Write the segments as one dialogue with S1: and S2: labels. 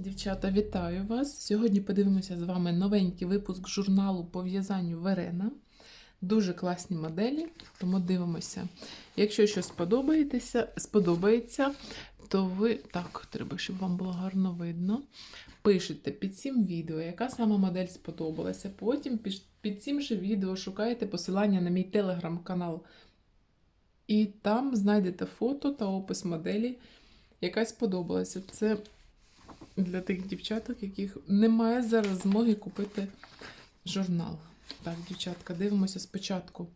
S1: Дівчата, вітаю вас! Сьогодні подивимося з вами новенький випуск журналу по в'язанню Верена. Дуже класні моделі, тому дивимося. Якщо щось сподобається, сподобається, то ви так, треба, щоб вам було гарно видно. Пишете під цим відео, яка сама модель сподобалася. Потім під цим же відео шукаєте посилання на мій телеграм-канал. І там знайдете фото та опис моделі, яка сподобалася. Це для тих дівчаток, яких немає зараз змоги купити журнал. Так, дівчатка, дивимося спочатку.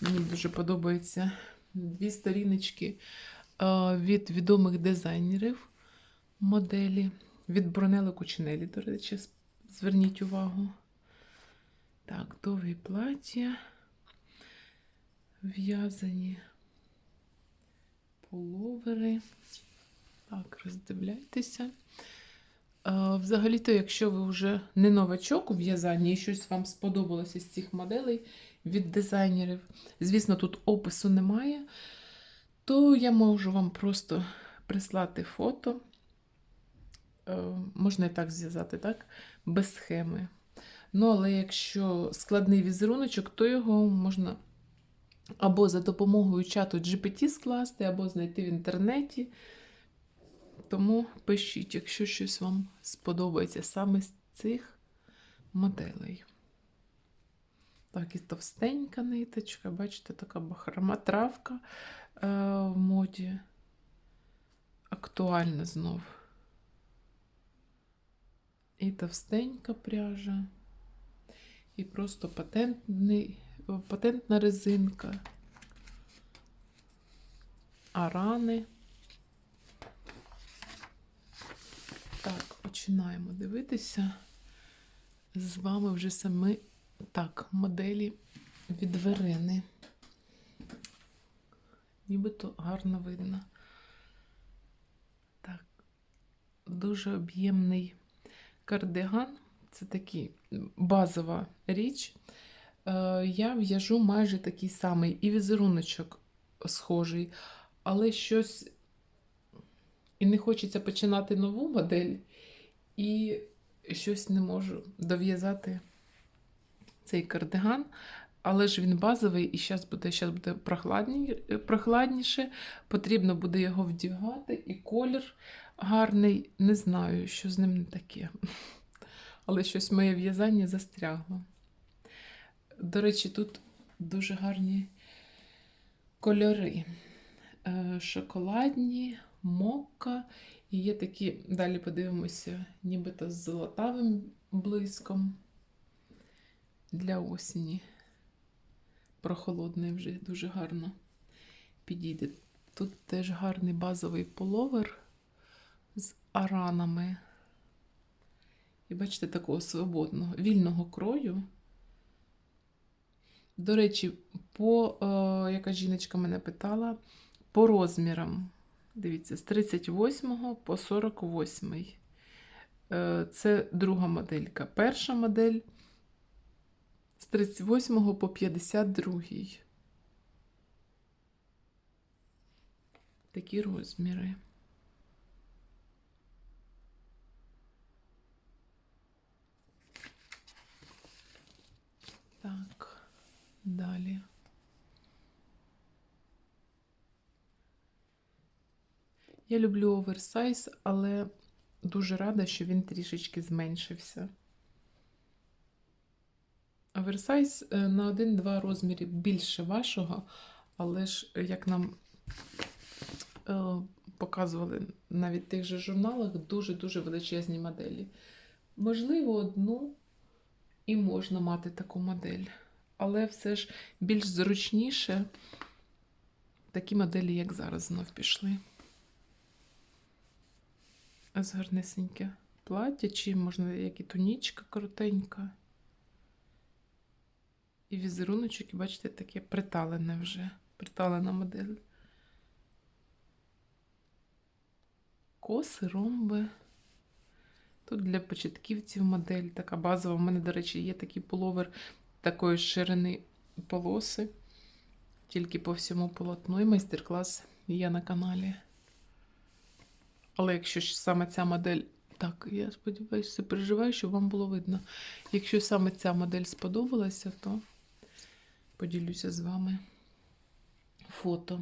S1: Мені дуже подобаються дві сторіночки е, від відомих дизайнерів моделі. Від Бронели Кучинелі, до речі, зверніть увагу. Так, довгі плаття. В'язані пуловери. Так, роздивляйтеся. Взагалі-то, якщо ви вже не новачок у в'язанні і щось вам сподобалося з цих моделей від дизайнерів, звісно, тут опису немає, то я можу вам просто прислати фото. Е, Можна і так зв'язати, так? Без схеми. Ну, але якщо складний візеруночок, то його можна або за допомогою чату GPT скласти, або знайти в інтернеті. Тому пишіть, якщо щось вам сподобається саме з цих моделей. Так, і товстенька ниточка, бачите, така бахрома травка е, в моді. Актуальна знов. І товстенька пряжа, і просто патентний, патентна резинка, арани. Так, починаємо дивитися. З вами вже самі так, моделі від Верени. Нібито гарно видно. Так, дуже об'ємний кардиган. Це такий базова річ. Е, Я в'яжу майже такий самий і візеруночок схожий, але щось і не хочеться починати нову модель, і щось не можу дов'язати цей кардиган. Але ж він базовий, і зараз буде, щас буде прохладні, прохладніше. Потрібно буде його вдягати, і колір гарний. Не знаю, що з ним не таке. Але щось моє в'язання застрягло. До речі, тут дуже гарні кольори. Е, Шоколадні, мокка. І є такі, далі подивимося, нібито з золотавим блиском для осені. Прохолодний вже дуже гарно підійде. Тут теж гарний базовий половер з аранами. І бачите, такого свободного, вільного крою. До речі, по, е, яка жіночка мене питала, по розмірам. Дивіться, з 38 по 48. Е, Це друга моделька. Перша модель з 38 по 52. Такі розміри. Так, далі. Я люблю оверсайз, але дуже рада, що він трішечки зменшився. Оверсайз е, на 1-2 розміри більше вашого, але ж, е, як нам е, показували навіть в тих же журналах, дуже-дуже величезні моделі. Можливо, одну і можна мати таку модель, але все ж більш зручніше такі моделі, як зараз, знов пішли. Ось гарнесеньке плаття, чи можна як і тунічка коротенька. І візеруночок, і бачите, таке приталене вже, приталена модель. Коси, ромби. Тут для початківців модель така базова. У мене, до речі, є такий пуловер такої ширини полоси, тільки по всьому полотну. І майстер-клас є на каналі. Але якщо саме ця модель Так, я сподіваюся, переживаю, щоб вам було видно. Якщо саме ця модель сподобалася, то поділюся з вами фото.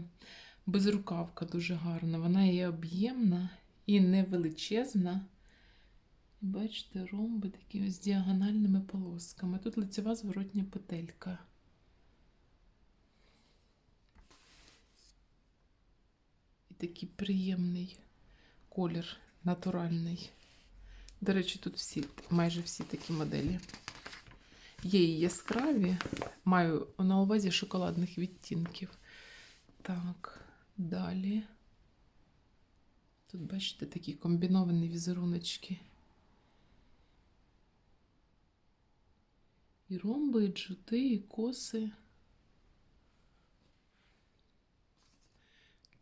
S1: Безрукавка дуже гарна. Вона є об'ємна і невеличезна. Бачите, ромби такі з діагональними полосками. Тут лицева зворотня петелька. І такий приємний колір, натуральний. До речі, тут всі, майже всі такі моделі. Є і яскраві, маю на увазі шоколадних відтінків. Так, далі. Тут, бачите, такі комбіновані візеруночки. І ромби, і джути, і коси.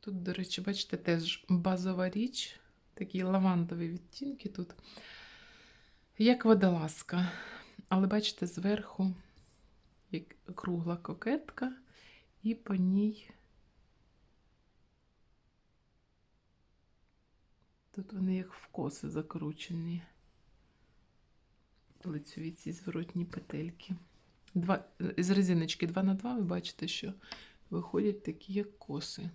S1: Тут, до речі, бачите, теж базова річ, такі лавандові відтінки тут, як водолазка. Але бачите, зверху як кругла кокетка, і по ній тут вони як в коси закручені. Лицеві ці зворотні петельки. Два, з резиночки 2 на 2 ви бачите, що виходять такі, як коси.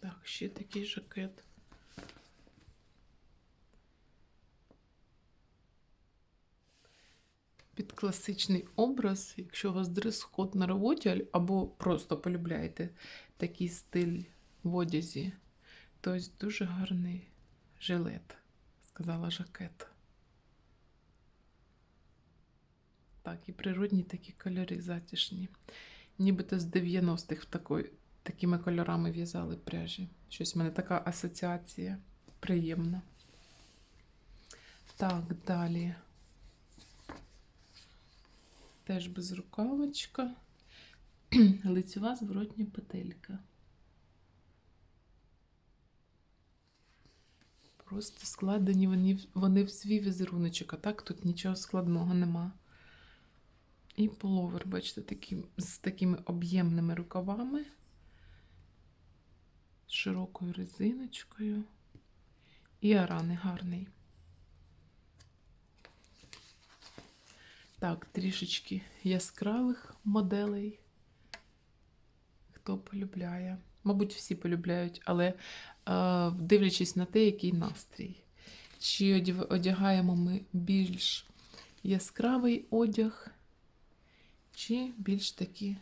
S1: Так, ще такий жакет. Під класичний образ, якщо у вас дрес-код на роботі, або просто полюбляєте такий стиль в одязі, то ось дуже гарний жилет, сказала жакет. Так, і природні такі кольори затишні. Нібито з 90-х в такої, такими кольорами в'язали пряжі. Щось в мене така асоціація приємна. Так, далі. Теж безрукавочка. Лицева зворотня петелька. Просто складені вони, вони в свій візеруночок, а так тут нічого складного нема. І половер, бачите, такі, з такими об'ємними рукавами, з широкою резиночкою. І арани гарний. Так, трішечки яскравих моделей. Хто полюбляє. Мабуть, всі полюбляють, але е, дивлячись на те, який настрій. Чи одягаємо ми більш яскравий одяг, чи більш такі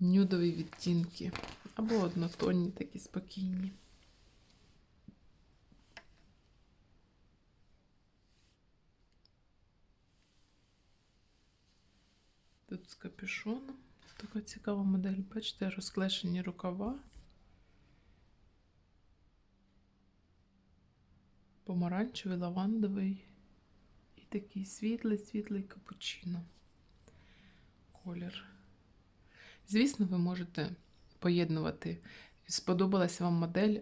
S1: нюдові відтінки, або однотонні, такі спокійні. Тут з капюшоном. Така цікава модель. Бачите, розклешені рукава. Помаранчевий, лавандовий і такий світлий-світлий капучино. Колір. Звісно, ви можете поєднувати. Сподобалася вам модель,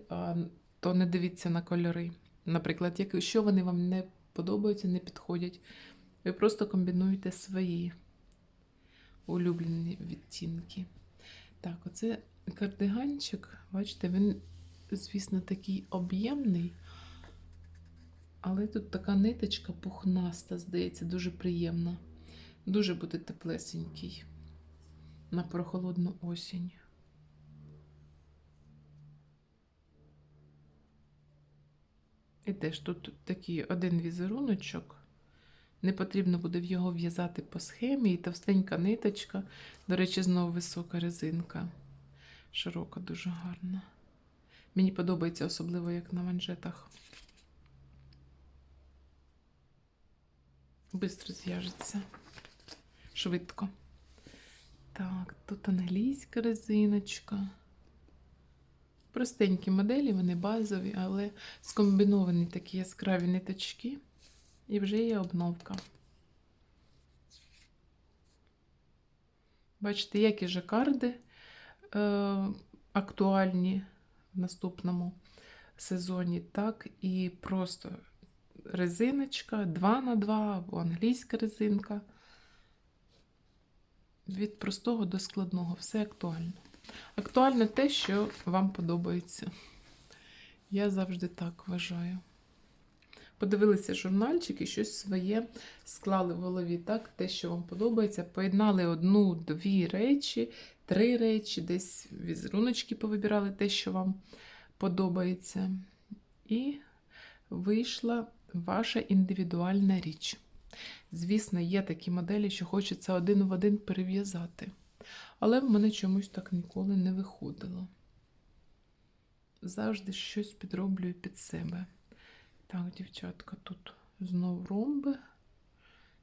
S1: то не дивіться на кольори. Наприклад, якщо вони вам не подобаються, не підходять, ви просто комбінуєте свої улюблені відтінки. Так, оце кардиганчик, бачите, він, звісно, такий об'ємний, але тут така ниточка пухнаста, здається, дуже приємна. Дуже буде теплесенький на прохолодну осінь. І теж тут такий один візеруночок. Не потрібно буде в його в'язати по схемі і товстенька ниточка. До речі, знову висока резинка. Широка, дуже гарна. Мені подобається, особливо як на манжетах. Бистро зв'яжеться. Швидко. Так, тут англійська резиночка. Простенькі моделі, вони базові, але скомбіновані такі яскраві ниточки. І вже є обновка. Бачите, як і жакарди е, актуальні в наступному сезоні, так і просто резиночка 2 на 2 або англійська резинка. Від простого до складного, все актуально. Актуально те, що вам подобається. Я завжди так вважаю. Подивилися журнальчик і щось своє склали в голові, так, те, що вам подобається. Поєднали одну, дві речі, три речі, десь візеруночки повибирали те, що вам подобається. І вийшла ваша індивідуальна річ. Звісно, є такі моделі, що хочеться один в один перев'язати. Але в мене чомусь так ніколи не виходило. Завжди щось підроблюю під себе. Так, дівчатка, тут знов ромби.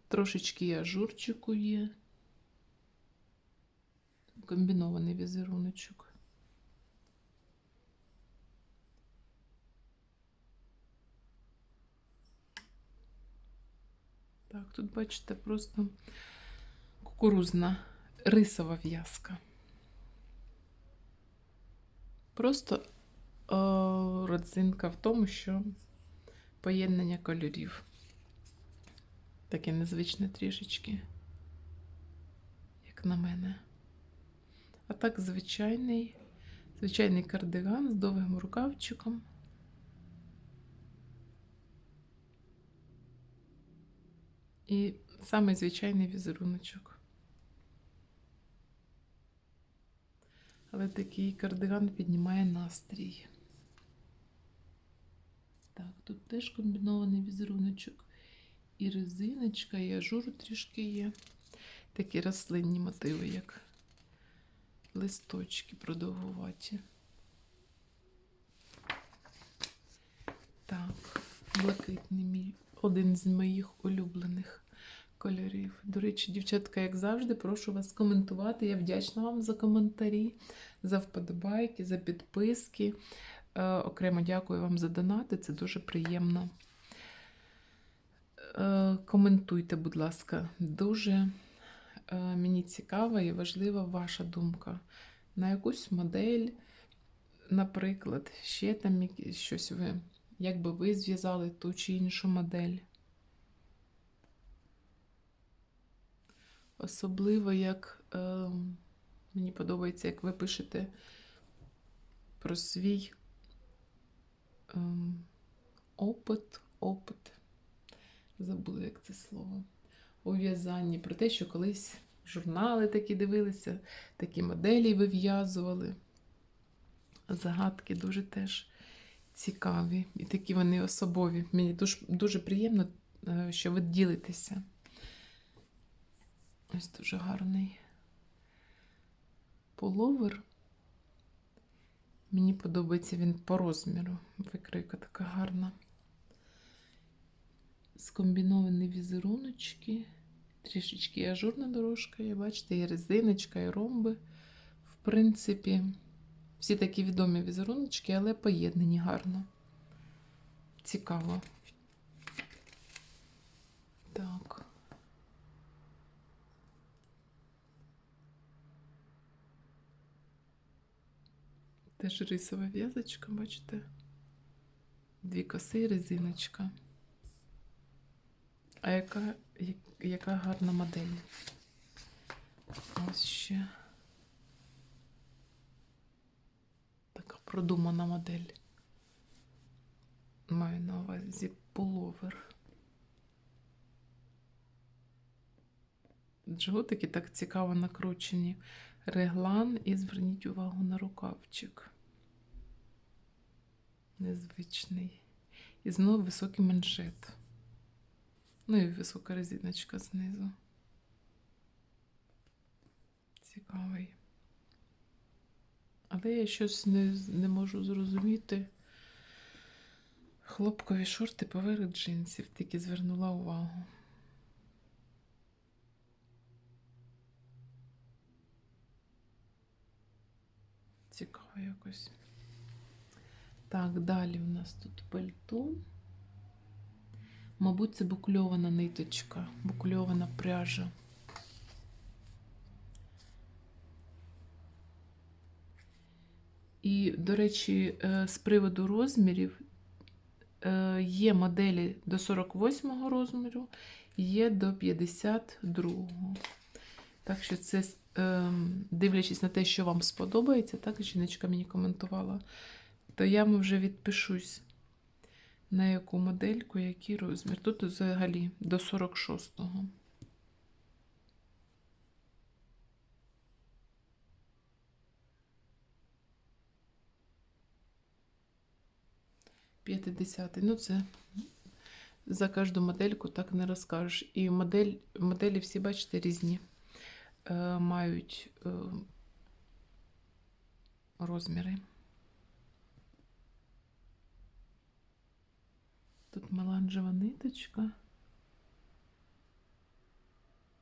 S1: Трошечки і ажурчику є. Комбінований візеруночок. Так, тут, бачите, просто кукурузна рисова в'язка. Просто о, родзинка в тому, що поєднання кольорів. Таке незвичне трішечки, як на мене. А так звичайний, звичайний кардиган з довгим рукавчиком. І самий звичайний візеруночок. Але такий кардиган піднімає настрій. Так, тут теж комбінований візеруночок. І резиночка, і ажуру трішки є. Такі рослинні мотиви, як листочки продовгуваті. Так, блакитний мій один з моїх улюблених кольорів. До речі, дівчатка, як завжди, прошу вас коментувати. Я вдячна вам за коментарі, за вподобайки, за підписки. Е, окремо дякую вам за донати, це дуже приємно. Е, коментуйте, будь ласка, дуже е, мені цікава і важлива ваша думка. На якусь модель, наприклад, ще там щось ви, як би ви зв'язали ту чи іншу модель. Особливо, як е, мені подобається, як ви пишете про свій ем, опит, опит. Забула, як це слово. У в'язанні. Про те, що колись журнали такі дивилися, такі моделі вив'язували. Загадки дуже теж цікаві. І такі вони особові. Мені дуже, дуже приємно, е, що ви ділитеся. Ось дуже гарний половер. Мені подобається він по розміру. Викройка така гарна. Скомбіновані візеруночки. Трішечки і ажурна дорожка, є, бачите, і резиночка, і ромби. В принципі, всі такі відомі візеруночки, але поєднані гарно. Цікаво. Так. Теж рисова в'язочка, бачите? Дві коси і резиночка. А яка, яка гарна модель? Ось ще. Така продумана модель. Маю на увазі пуловер. Джгутики так цікаво накручені. Реглан і зверніть увагу на рукавчик. Незвичний. І знову високий манжет. Ну і висока резиночка знизу. Цікавий. Але я щось не, не можу зрозуміти. Хлопкові шорти поверх джинсів, тільки звернула увагу. Цікаво якось. Так, далі у нас тут пальто. Мабуть, це букльована ниточка, букльована пряжа. І, до речі, е, з приводу розмірів е, є моделі до 48 розміру, є до 52. Так що це, дивлячись на те, що вам сподобається, так жіночка мені коментувала, то я вже відпишусь, на яку модельку, який розмір. Тут взагалі до 46-го. П'ятидесятий. Ну, це за кожну модельку так не розкажеш. І модель, моделі всі, бачите, різні. Е, мають е, розміри. Тут меланжева ниточка.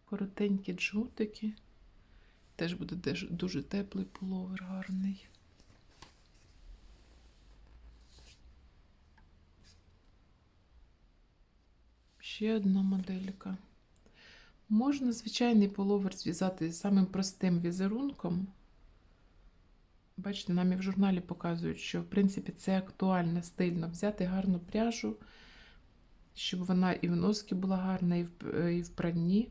S1: Коротенькі джутики. Теж буде дуже теплий пуловер гарний. Ще одна моделька. Можна звичайний половер зв'язати самим простим візерунком. Бачите, нам і в журналі показують, що в принципі це актуально, стильно взяти гарну пряжу, щоб вона і в носки була гарна, і в, і в пранні.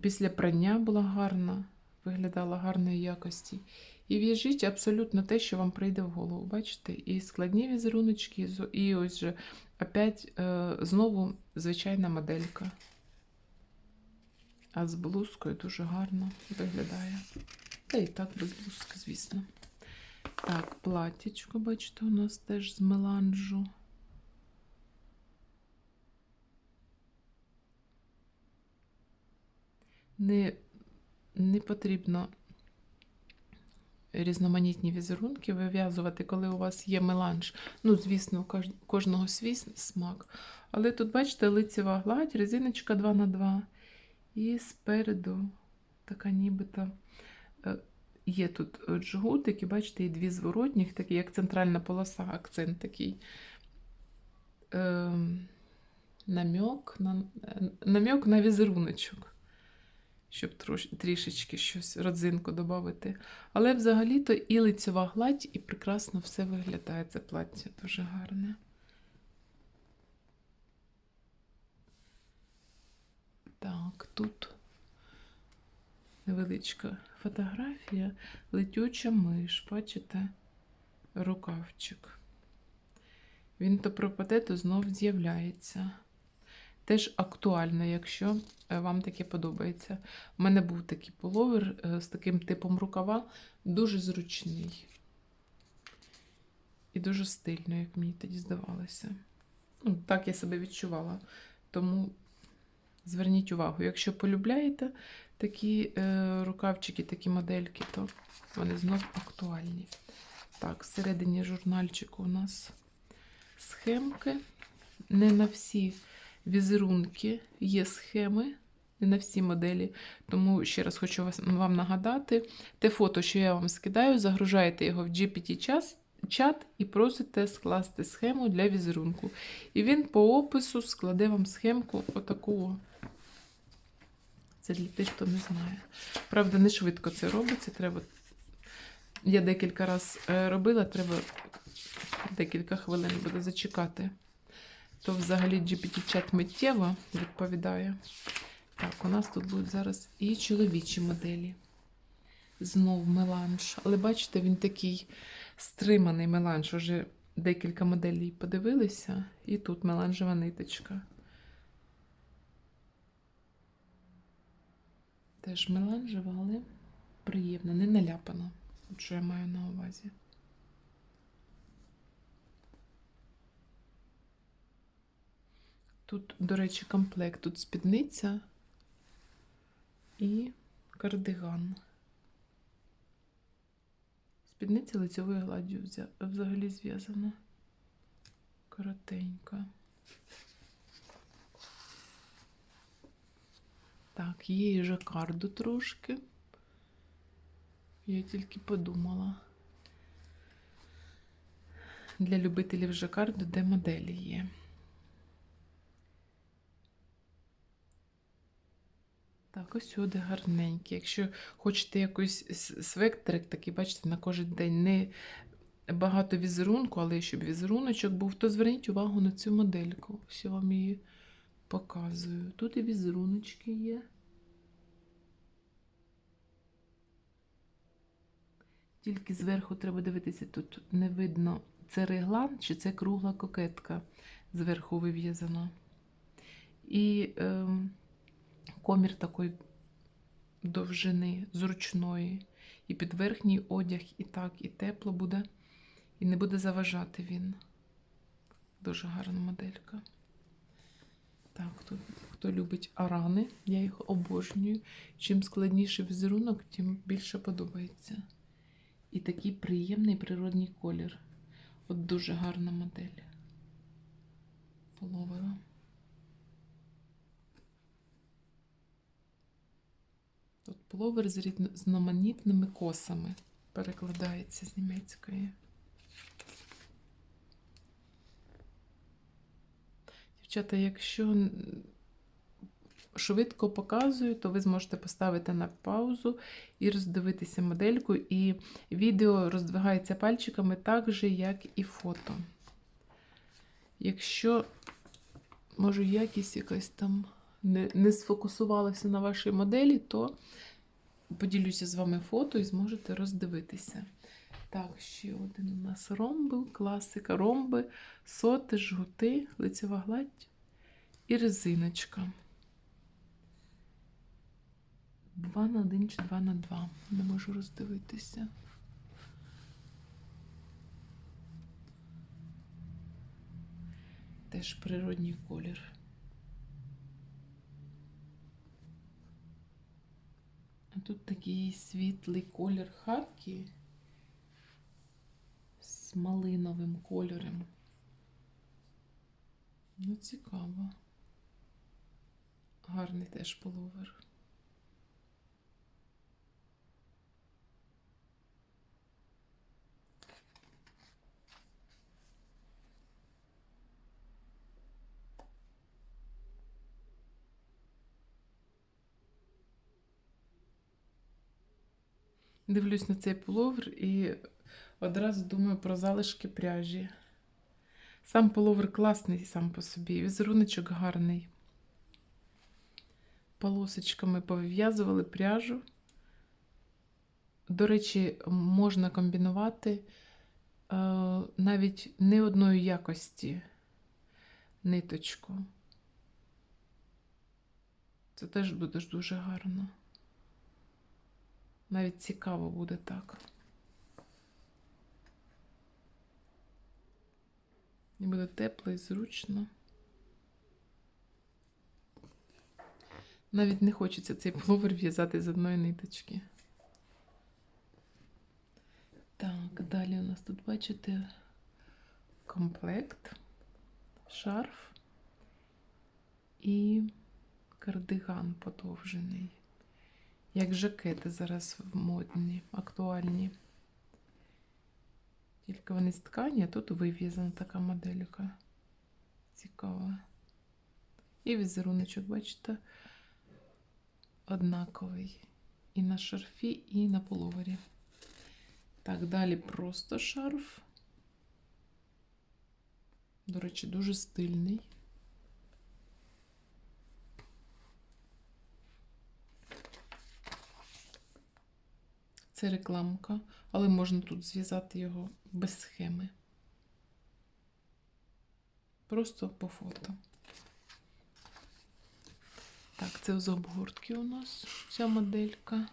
S1: Після прання була гарна, виглядала гарної якості. І в'яжіть абсолютно те, що вам прийде в голову. Бачите? І складні візеруночки, і ось же опять е, знову звичайна моделька. А з блузкою дуже гарно виглядає. Та і так без блузки, звісно. Так, платічко, бачите, у нас теж з меланжу. Не, не потрібно різноманітні візерунки вив'язувати, коли у вас є меланж. Ну, звісно, у кожного свій смак. Але тут, бачите, лицева гладь, резиночка 2х2. І спереду така нібито е, є тут джгутики, бачите, і дві зворотніх, такі, як центральна полоса, акцент такий. Ем, намьок на, намьок на візеруночок щоб трош, трішечки щось родзинку додати. Але взагалі-то і лицьова гладь, і прекрасно все виглядає. Це плаття дуже гарне. Так, тут невеличка фотографія, летюча миш, бачите, рукавчик. Він то пропаде, то знов з'являється. Теж актуально, якщо е, вам таке подобається. У мене був такий половер е, з таким типом рукава, дуже зручний. І дуже стильно, як мені тоді здавалося. Ну, Так я себе відчувала. Тому зверніть увагу, якщо полюбляєте такі е, рукавчики, такі модельки, то вони знов актуальні. Так, всередині журнальчику у нас схемки. Не на всі візерунки, є схеми, не на всі моделі. Тому ще раз хочу вам нагадати: те фото, що я вам скидаю, загружаєте його в GPT-час. Чат і просите скласти схему для візерунку. І він по опису складе вам схемку отаку. Це для тих, хто не знає. Правда, не швидко це робиться. Треба... Я декілька разів робила, треба декілька хвилин буде зачекати то взагалі GPT-чат миттєво відповідає. Так, у нас тут будуть зараз і чоловічі моделі. Знов меланж. Але бачите, він такий стриманий меланж. Уже декілька моделей подивилися, і тут меланжева ниточка. Теж меланжева, але приємно, не наляпана. Що я маю на увазі. Тут, до речі, комплект. Тут спідниця і кардиган. Спідниця лицьовою гладдю взагалі зв'язана. Коротенька. Так, і жакарду трошки. Я тільки подумала. Для любителів жакарду, де моделі є. Так, ось сюди гарненький. Якщо хочете якийсь свектрик, такий, бачите, на кожен день не багато візерунку, але щоб візеруночок був, то зверніть увагу на цю модельку. Ось вам її показую. Тут і візеруночки є. Тільки зверху треба дивитися, тут не видно, це реглан чи це кругла кокетка зверху вив'язана. І е, комір такої довжини, зручної. І під верхній одяг, і так, і тепло буде, і не буде заважати він. Дуже гарна моделька. Так, хто, хто любить арани, я їх обожнюю. Чим складніший візерунок, тим більше подобається. І такий приємний природний колір. От дуже гарна модель. Половила. Тут пловер з різноманітними косами перекладається з німецької. Дівчата, якщо швидко показую, то ви зможете поставити на паузу і роздивитися модельку. І відео роздвигається пальчиками так же, як і фото. Якщо, може, якість якась там не, не сфокусувалася на вашій моделі, то поділюся з вами фото і зможете роздивитися. Так, ще один у нас ромби, класика, ромби, соти, жгути, лицева гладь і резиночка. 2 на 1 чи 2 на 2. Не можу роздивитися. Теж природній колір. А тут такий світлий колір хатки з малиновим кольором. Ну, цікаво. Гарний теж половер. Дивлюсь на цей пуловер і одразу думаю про залишки пряжі. Сам пуловер класний сам по собі, візеруночок гарний. Полосочками пов'язували пряжу. До речі, можна комбінувати е, навіть не одної якості ниточку. Це теж буде дуже гарно. Навіть цікаво буде так. І буде тепло і зручно. Навіть не хочеться цей пловер в'язати з одної ниточки. Так, далі у нас тут, бачите, комплект, шарф і кардиган подовжений. Як жакети зараз модні, актуальні. Тільки вони з ткані, а тут вив'язана така моделька. Цікава. І візеруночок, бачите, однаковий. І на шарфі, і на половері. Так, далі просто шарф. До речі, дуже стильний. Це рекламка, але можна тут зв'язати його без схеми. Просто по фото. Так, це з обгортки у нас ця моделька.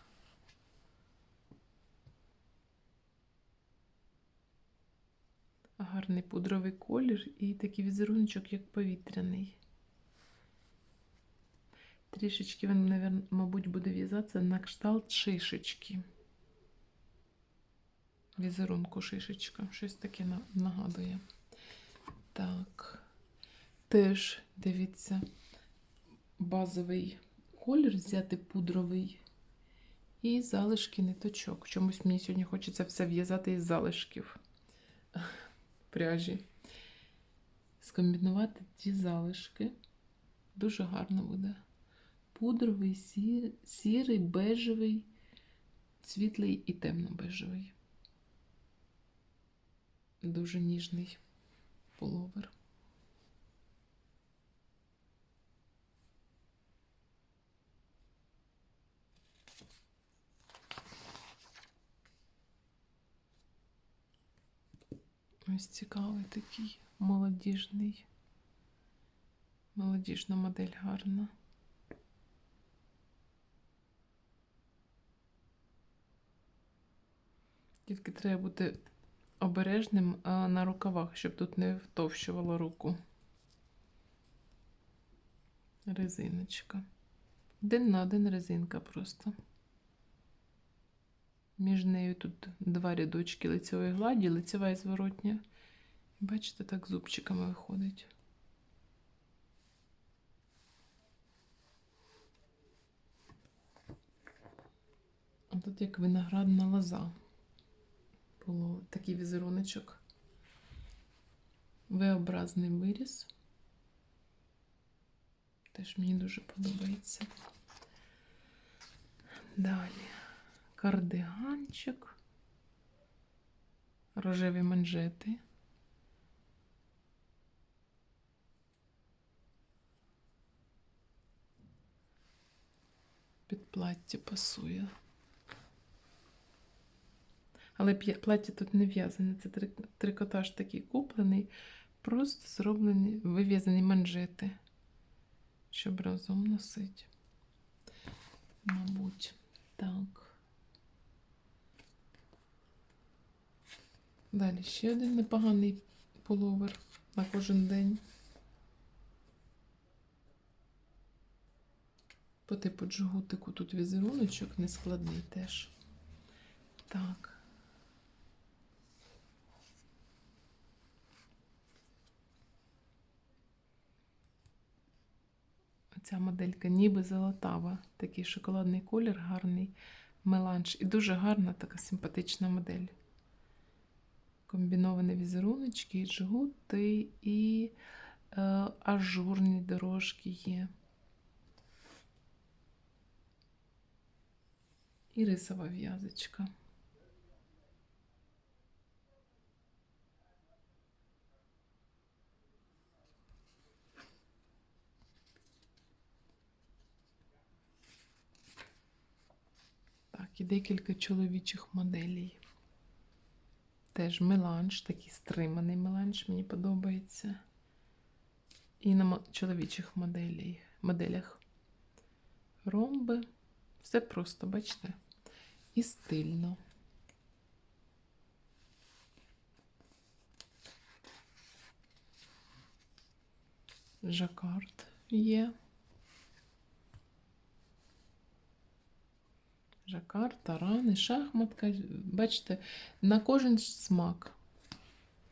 S1: Гарний пудровий колір і такий візеруночок, як повітряний. Трішечки він, мабуть, буде в'язатися на кшталт шишечки. Візерунку шишечка. Щось таке нагадує. Так. Теж, дивіться, базовий колір взяти пудровий. І залишки ниточок. Чомусь мені сьогодні хочеться все в'язати із залишків пряжі. Скомбінувати ці залишки. Дуже гарно буде. Пудровий, сірий, бежевий, світлий і темно-бежевий. Дуже ніжний половер. Ось цікавий такий молодіжний. Молодіжна модель гарна. Тільки треба бути обережним а, на рукавах, щоб тут не втовщувало руку. Резиночка. Один на один резинка просто. Між нею тут два рядочки лицевої гладі, лицева і зворотня. Бачите, так зубчиками виходить. А тут як виноградна лоза. Було такий візеруночок. V-образний виріз. Теж мені дуже подобається. Далі кардиганчик, рожеві манжети. Під плаття пасує. Але плаття тут не в'язане, це трикотаж такий куплений, просто зроблені, вив'язані манжети, щоб разом носити. Мабуть, так. Далі ще один непоганий пуловер на кожен день. По типу джгутику тут візеруночок нескладний теж. Так. Ця моделька ніби золотава. Такий шоколадний колір, гарний меланж. І дуже гарна така симпатична модель. Комбіновані візеруночки, джгути, і е, ажурні дорожки є. І рисова в'язочка. Так, і декілька чоловічих моделей. Теж меланж, такий стриманий меланж, мені подобається. І на чоловічих моделей, моделях ромби. Все просто, бачите? І стильно. Жакард є. Жакард, тарани, шахматка. Бачите, на кожен смак.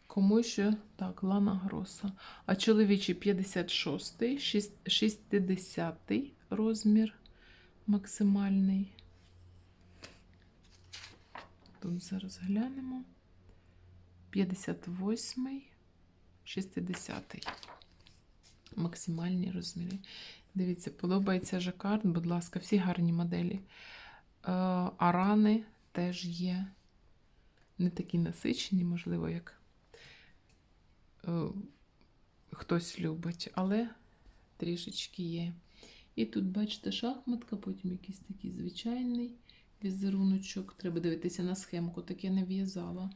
S1: Кому що так, Лана Гроса. А чоловічий 56, 60 розмір максимальний. Тут зараз глянемо. 58, 60. Максимальні розміри. Дивіться, подобається жакард, будь ласка, всі гарні моделі. Е, Арани теж є. Не такі насичені, можливо, як е, хтось любить, але трішечки є. І тут, бачите, шахматка, потім якийсь такий звичайний візеруночок. Треба дивитися на схемку, таке не в'язала.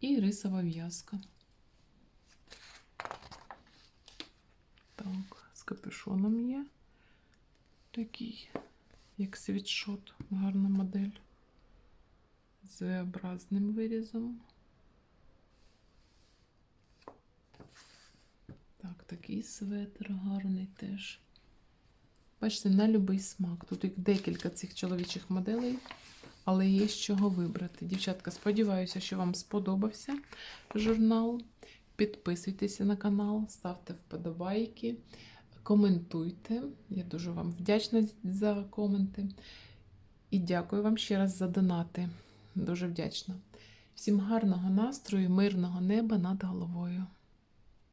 S1: І рисова в'язка. Так, з капюшоном є. Такий, як світшот, гарна модель. З V-образним вирізом. Так, такий светр гарний теж. Бачите, на будь-який смак. Тут їх декілька цих чоловічих моделей, але є з чого вибрати. Дівчатка, сподіваюся, що вам сподобався журнал. Підписуйтеся на канал, ставте вподобайки, коментуйте. Я дуже вам вдячна за коменти. І дякую вам ще раз за донати. Дуже вдячна. Всім гарного настрою, мирного неба над головою.